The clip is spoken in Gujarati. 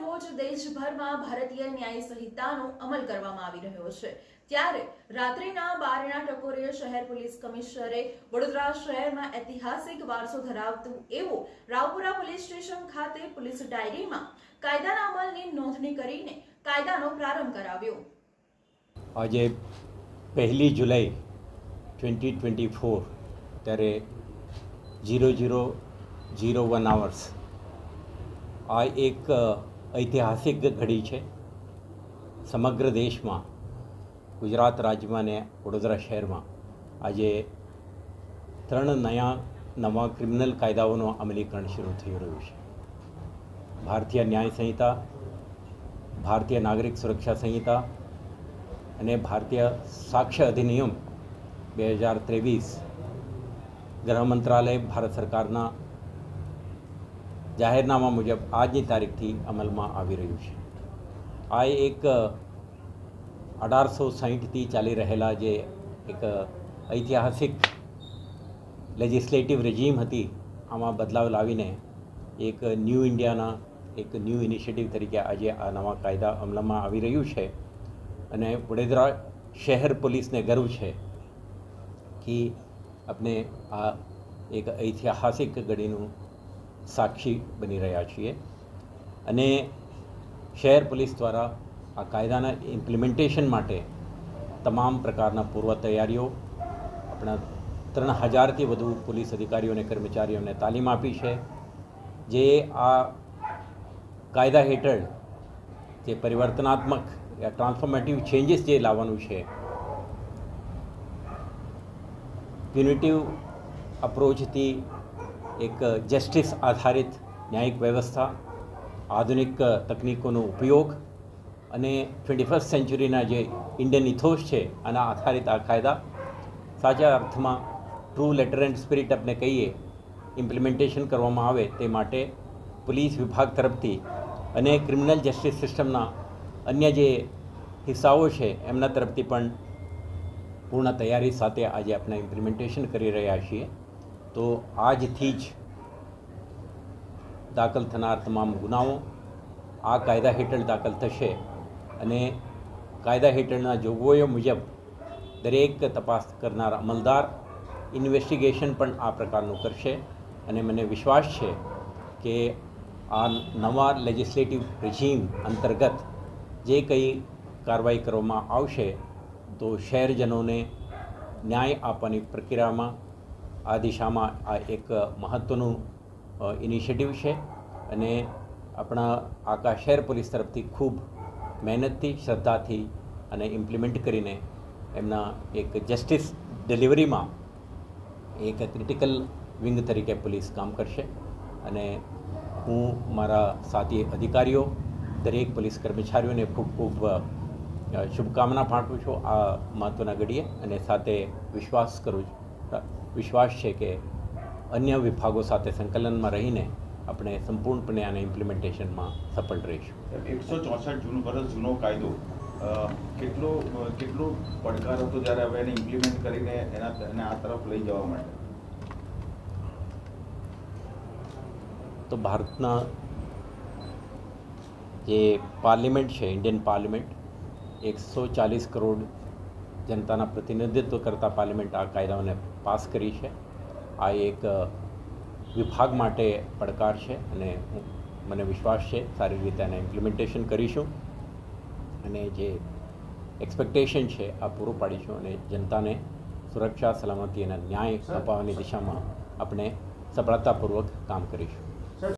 રોજ દેશભરમાં ભારતીય ન્યાય સંહિતાનો અમલ કરવામાં આવી રહ્યો છે. ત્યારે રાત્રિના બારણા ટકોરે શહેર પોલીસ કમિશનરે વડોદરા શહેરમાં ઐતિહાસિક વારસો ધરાવતું એવું રાવપુરા પોલીસ સ્ટેશન ખાતે પોલીસ ડાયરીમાં કાયદાના અમલની નોંધણી કરીને કાયદાનો પ્રારંભ કરાવ્યો. આજે પહેલી જુલાઈ ટ્વેન્ટી ટ્વેન્ટી ફોર ત્યારે zero zero zero one hours આ એક ઐતિહાસિક ઘડી છે. સમગ્ર દેશમાં, ગુજરાત રાજ્યમાં ને વડોદરા શહેરમાં આજે ત્રણ નયા, નવા ક્રિમિનલ કાયદાઓનું અમલીકરણ શરૂ થઈ રહ્યું છે. ભારતીય ન્યાય સંહિતા, ભારતીય નાગરિક સુરક્ષા સંહિતા અને ભારતીય સાક્ષ્ય અધિનિયમ બે હજાર ત્રેવીસ ગૃહ મંત્રાલય, ભારત સરકારના જાહેરનામા મુજબ આજની તારીખથી અમલમાં આવી રહ્યું છે. આ એક અઢારસો સાહીઠથી ચાલી રહેલા જે એક ઐતિહાસિક લેજિસ્લેટિવ રેજીમ હતી, આમાં બદલાવ લાવીને એક ન્યૂ ઇન્ડિયાના એક ન્યૂ ઇનિશિયેટિવ તરીકે આજે આ નવા કાયદા અમલમાં આવી રહ્યું છે. અને વડોદરા શહેર પોલીસને ગર્વ છે કે આપણે આ એક ઐતિહાસિક ઘડીનું સાક્ષી બની રહ્યા છીએ. અને શહેર પોલીસ દ્વારા આ કાયદાના ઇમ્પ્લિમેન્ટેશન માટે તમામ પ્રકારના પૂર્વ તૈયારીઓ આપણા ત્રણ હજારથી વધુ પોલીસ અધિકારીઓ અને કર્મચારીઓને તાલીમ આપી છે. જે આ કાયદા હેઠળ જે પરિવર્તનાત્મક યા ટ્રાન્સફોર્મેટિવ ચેન્જીસ જે લાવવાનું છે પ્યુનિટિવ અપ્રોચથી એક જસ્ટિસ આધારિત ન્યાયિક વ્યવસ્થા, આધુનિક તકનીકોનો ઉપયોગ અને ટ્વેન્ટી ફર્સ્ટ સેન્ચુરીના જે ઇન્ડિયન ઇથોસ છે, આના આધારિત આ કાયદા સાચા અર્થમાં ટ્રુ લેટર એન્ડ સ્પિરિટ આપણે કહીએ ઇમ્પ્લિમેન્ટેશન કરવામાં આવે તે માટે પોલીસ વિભાગ તરફથી અને ક્રિમિનલ જસ્ટિસ સિસ્ટમના અન્ય જે હિસ્સાઓ છે, એમના તરફથી પણ પૂર્ણ તૈયારી સાથે આજે આપણે ઇમ્પ્લિમેન્ટેશન કરી રહ્યા છીએ. તો આજથી જ દાખલ થનાર તમામ ગુનાઓ આ કાયદા હેઠળ દાખલ થશે અને કાયદા હેઠળના જોગવાઈઓ મુજબ દરેક તપાસ કરનાર અમલદાર ઇન્વેસ્ટિગેશન પણ આ પ્રકારનું કરશે અને મને વિશ્વાસ છે કે આ નવા લેજિસ્લેટિવ રેજીમ અંતર્ગત જે કંઈ કાર્યવાહી કરવામાં આવશે તો શહેરજનોને ન્યાય આપવાની પ્રક્રિયામાં આ દિશામાં આ એક મહત્ત્વનું ઇનિશિયેટિવ છે અને આપણા આકા શહેર પોલીસ તરફથી ખૂબ મહેનતથી, શ્રદ્ધાથી અને ઇમ્પ્લિમેન્ટ કરીને એમના એક જસ્ટિસ ડિલિવરીમાં એક ક્રિટિકલ વિંગ તરીકે પોલીસ કામ કરશે. અને હું મારા સાથી અધિકારીઓ, દરેક પોલીસ કર્મચારીઓને ખૂબ ખૂબ શુભકામના પાઠવું છું આ મહત્ત્વના ઘડીએ અને સાથે વિશ્વાસ કરું છું. વિશ્વાસ છે કે અન્ય વિભાગો સાથે સંકલનમાં રહીને આપણે સંપૂર્ણપણે આને ઇમ્પ્લિમેન્ટેશનમાં સફળ રહીશું. એકસો ચોસઠ જૂનું વર્ષ જૂનો કાયદો કેટલો કેટલો પડકાર હતો જ્યારે હવે એને ઇમ્પ્લિમેન્ટ કરીને એના એને આ તરફ લઈ જવા માટે? તો ભારતના જે પાર્લિમેન્ટ છે ઇન્ડિયન પાર્લિમેન્ટ એકસો ચાલીસ કરોડ જનતાના પ્રતિનિધિત્વ કરતા પાર્લિમેન્ટ આ કાયદાઓને પાસ કરી છે. આ એક વિભાગ માટે પડકાર છે અને હું- મને વિશ્વાસ છે સારી રીતે આને ઇમ્પ્લિમેન્ટેશન કરીશું. અને જે એક્સપેક્ટેશન છે આ પૂરું પાડીશું અને જનતાને સુરક્ષા સલામતી અને ન્યાય અપાવવાની દિશામાં આપણે સફળતાપૂર્વક કામ કરીશું.